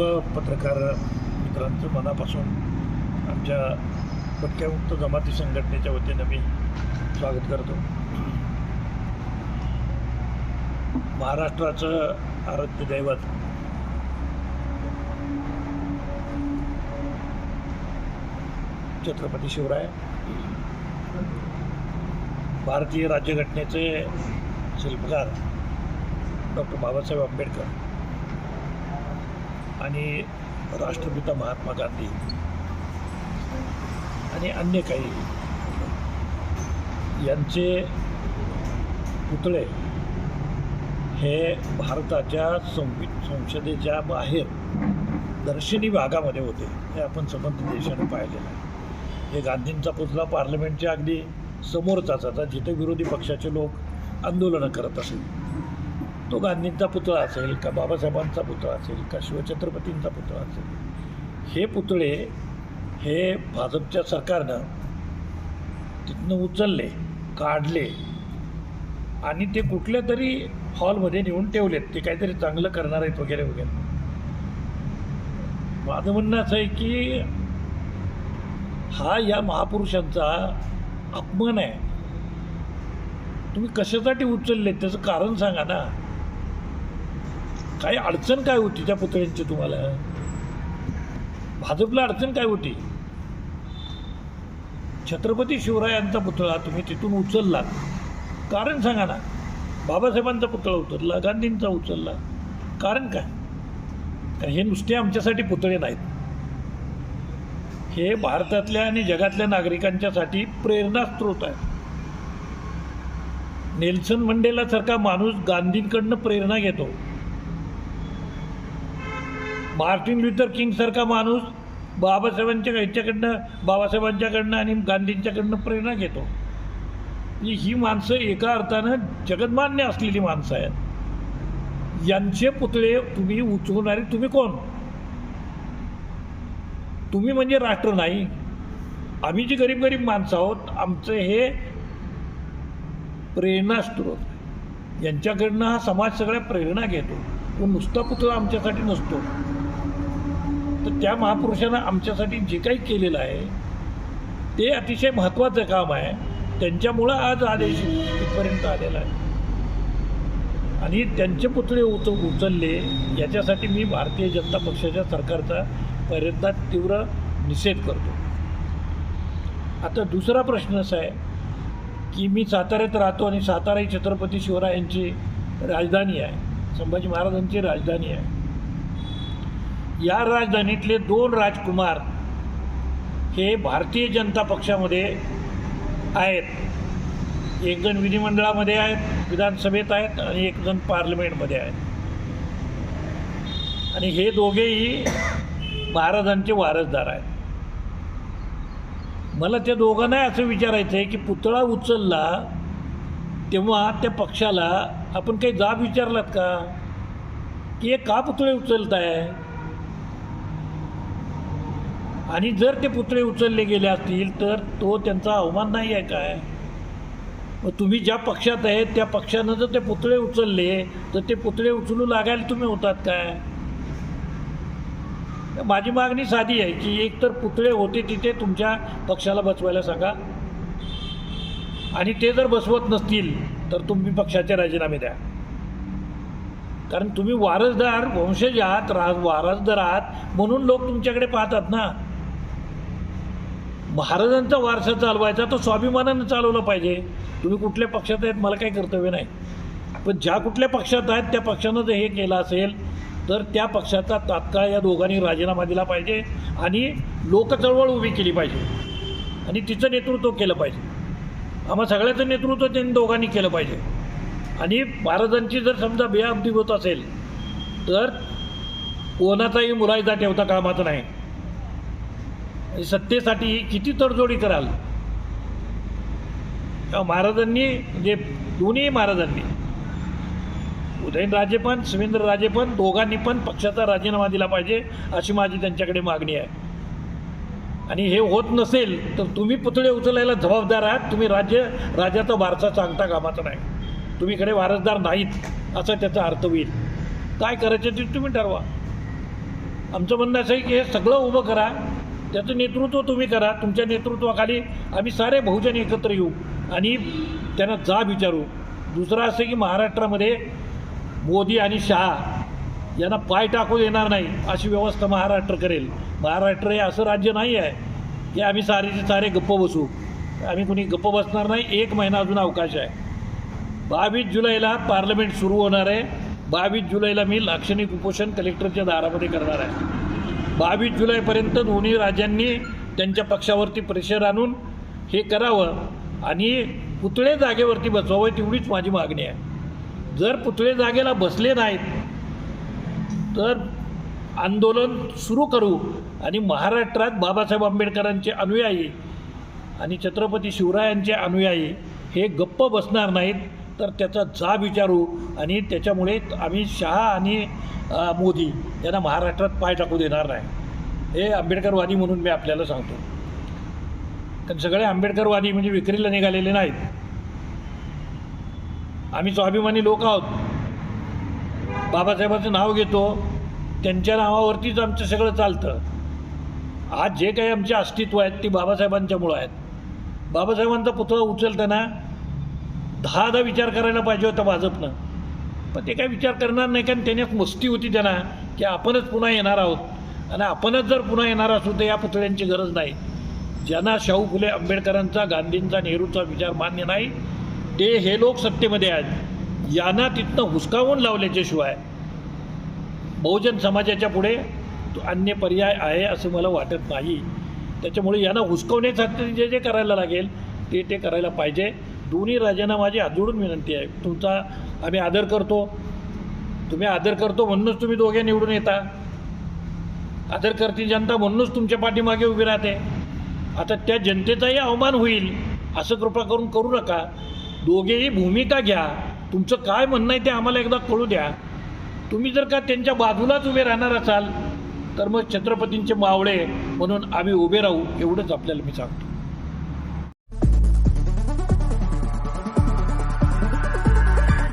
पत्रकार मित्रांचं मनापासून आमच्या पटक्यामुक्त जमाती संघटनेच्या वतीनं मी स्वागत करतो. महाराष्ट्राचं आराध्य दैवत. छत्रपती शिवराय. भारतीय राज्यघटनेचे शिल्पकार डॉक्टर बाबासाहेब आंबेडकर. आणि राष्ट्रपिता महात्मा गांधी आणि अन्य काही यांचे पुतळे हे भारताच्या संवि संसदेच्या बाहेर दर्शनी भागामध्ये होते हे आपण संबंधित देशाने पाहिलेलं आहे. हे गांधींचा पुतळा पार्लमेंटच्या अगदी समोरचाच आता जिथे विरोधी पक्षाचे लोक आंदोलनं करत असेल तो गांधींचा पुतळा असेल का बाबासाहेबांचा पुतळा असेल का शिवछत्रपतींचा पुतळा असेल? हे पुतळे हे भाजपच्या सरकारनं तिथनं उचलले काढले आणि ते कुठल्या तरी हॉलमध्ये नेऊन ठेवलेत. ते काहीतरी चांगलं करणार आहेत वगैरे वगैरे. माझं म्हणणं असं आहे की हा या महापुरुषांचा अपमान आहे. तुम्ही कशासाठी उचलले त्याचं कारण सांगा ना. काही अडचण काय होती त्या पुतळ्यांची तुम्हाला? भाजपला अडचण काय होती? छत्रपती शिवरायांचा पुतळा तुम्ही तिथून उचलला कारण सांगा ना बाबासाहेबांचा पुतळा उचलला गांधींचा उचलला. कारण काय? कारण हे नुसते आमच्यासाठी पुतळे नाहीत. हे भारतातल्या आणि जगातल्या नागरिकांच्यासाठी प्रेरणास्त्रोत आहे. नेल्सन मंडेलासारखा माणूस गांधींकडनं प्रेरणा घेतो. मार्टिन लुथर किंगसारखा माणूस बाबासाहेबांच्या ह्याच्याकडनं बाबासाहेबांच्याकडनं आणि गांधींच्याकडनं प्रेरणा घेतो. म्हणजे ही माणसं एका अर्थानं जगतमान्य असलेली माणसं आहेत. यांचे पुतळे तुम्ही उचवणारे तुम्ही कोण? तुम्ही म्हणजे राष्ट्र नाही. आम्ही जी गरीब गरीब माणसं आहोत आमचं हे प्रेरणास्त्रोत यांच्याकडनं हा समाज सगळ्या प्रेरणा घेतो. तो नुसता पुतळा आमच्यासाठी नसतो. तर त्या महापुरुषानं आमच्यासाठी जे काही केलेलं आहे ते अतिशय महत्त्वाचं काम आहे. त्यांच्यामुळं आज आदेश इथपर्यंत आलेला आहे. आणि त्यांचे पुतळे उच उचलले याच्यासाठी मी भारतीय जनता पक्षाच्या सरकारचा पर्यंत तीव्र निषेध करतो. आता दुसरा प्रश्न असा आहे की मी साताऱ्यात राहतो आणि सातारा ही छत्रपती शिवरायांची राजधानी आहे. संभाजी महाराजांची राजधानी आहे. या राजधानीतले दोन राजकुमार हे भारतीय जनता पक्षामध्ये आहेत. एक जण विधिमंडळामध्ये आहेत विधानसभेत आहेत आणि एक जण पार्लमेंटमध्ये आहेत. आणि हे दोघेही महाराजांचे वारसदार आहेत. मला त्या दोघांनाही असं विचारायचं आहे की पुतळा उचलला तेव्हा त्या पक्षाला आपण काही जाब विचारलात का? की हे का पुतळे उचलत आहे आणि जर ते पुतळे उचलले गेले असतील तर तो त्यांचा अवमान नाही आहे काय? मग तुम्ही ज्या पक्षात आहे त्या पक्षानं जर ते पुतळे उचलले तर ते पुतळे उचलू लागायला तुम्ही होतात काय? माझी मागणी साधी आहे की एक तर पुतळे होते तिथे तुमच्या पक्षाला बसवायला सांगा. आणि ते जर बसवत नसतील तर तुम्ही पक्षाचे राजीनामे द्या. कारण तुम्ही वारसदार वंशज आहात रा वारसदार आहात म्हणून लोक तुमच्याकडे पाहतात ना. महाराजांचा वारसा चालवायचा तो स्वाभिमानानं चालवलं पाहिजे. तुम्ही कुठल्या पक्षात आहेत मला काही कर्तव्य नाही. पण ज्या कुठल्या पक्षात आहेत त्या पक्षानं जर हे केलं असेल तर त्या पक्षाचा तात्काळ या दोघांनी राजीनामा दिला पाहिजे आणि लोकचळवळ उभी केली पाहिजे. आणि तिचं नेतृत्व केलं पाहिजे. आम्हा सगळ्याचं नेतृत्व त्यांनी दोघांनी केलं पाहिजे. आणि महाराजांची जर समजा बेअब्दी होत असेल तर कोणाचाही मुलायचा ठेवता कामाचं नाही. सत्तेसाठी किती तडजोडी कराल? महाराजांनी म्हणजे दोन्ही महाराजांनी उदयनराजे पण शिवेंद्रराजे पण दोघांनी पण पक्षाचा राजीनामा दिला पाहिजे अशी माझी त्यांच्याकडे मागणी आहे. आणि हे होत नसेल तर तुम्ही पुतळे उचलायला जबाबदार आहात. तुम्ही राज्य राजाचा वारसा सांगता कामाचा नाही. तुम्हीकडे वारसदार नाहीत असा त्याचा अर्थ होईल. काय करायचं ते तुम्ही ठरवा. आमचं म्हणणं असं आहे की हे सगळं उभं करा. त्याचं नेतृत्व तुम्ही करा. तुमच्या नेतृत्वाखाली आम्ही सारे बहुजन एकत्र येऊ आणि त्यांना जाब विचारू. दुसरं असं की महाराष्ट्रामध्ये मोदी आणि शहा यांना पाय टाकू देणार नाही अशी व्यवस्था महाराष्ट्र करेल. महाराष्ट्र हे असं राज्य नाही आहे की आम्ही सारेचे सारे गप्प बसू. आम्ही कुणी गप्प बसणार नाही. एक महिना अजून अवकाश आहे. बावीस जुलैला पार्लमेंट सुरू होणार आहे. बावीस जुलैला मी लाक्षणिक उपोषण कलेक्टरच्या दारामध्ये करणार आहे. बावीस जुलैपर्यंत दोन्ही राजांनी त्यांच्या पक्षावरती प्रेशर आणून हे करावं आणि पुतळे जागेवरती बसवावं तेवढीच माझी मागणी आहे. जर पुतळे जागेला बसले नाहीत तर आंदोलन सुरू करू आणि महाराष्ट्रात बाबासाहेब आंबेडकरांचे अनुयायी आणि छत्रपती शिवरायांचे अनुयायी हे गप्प बसणार नाहीत. तर त्याचा जाब विचारू आणि त्याच्यामुळे आम्ही शहा आणि मोदी यांना महाराष्ट्रात पाय टाकू देणार नाही. हे आंबेडकरवादी म्हणून मी आपल्याला सांगतो. कारण सगळे आंबेडकरवादी म्हणजे विक्रीला निघालेले नाहीत. आम्ही स्वाभिमानी लोक आहोत. बाबासाहेबांचं नाव घेतो. त्यांच्या नावावरतीच आमचं सगळं चालतं. आज जे काही आमचे अस्तित्व आहेत ते बाबासाहेबांच्यामुळं आहेत. बाबासाहेबांचा पुतळा उचलताना दहा दहा विचार करायला पाहिजे होता भाजपनं. पण ते काय विचार करणार नाही कारण त्यांनी एक मस्ती होती त्यांना की आपणच पुन्हा येणार आहोत. आणि आपणच जर पुन्हा येणार असू तर या पुतळ्यांची गरज नाही. ज्यांना शाहू फुले आंबेडकरांचा गांधींचा नेहरूचा विचार मान्य नाही ते हे लोक सत्तेमध्ये आहेत. यांना तिथनं हुसकावून लावल्याच्याशिवाय बहुजन समाजाच्या पुढे तो अन्य पर्याय आहे असं मला वाटत नाही. त्याच्यामुळे यांना हुसकवण्यासाठी जे जे करायला लागेल ते ते करायला पाहिजे. दोन्ही राजांना माझी आजोडून विनंती आहे. तुमचा आम्ही आदर करतो. तुम्ही आदर करतो म्हणूनच तुम्ही दोघे निवडून येता. आदर करती जनता म्हणूनच तुमच्या पाठीमागे उभी राहते. आता त्या जनतेचाही अवमान होईल असं कृपा करून करू नका. दोघेही भूमिका घ्या. तुमचं काय म्हणणं आहे ते आम्हाला एकदा कळू द्या. तुम्ही जर का त्यांच्या बाजूलाच उभे राहणार असाल तर मग छत्रपतींचे मावळे म्हणून आम्ही उभे राहू एवढंच आपल्याला मी सांगतो.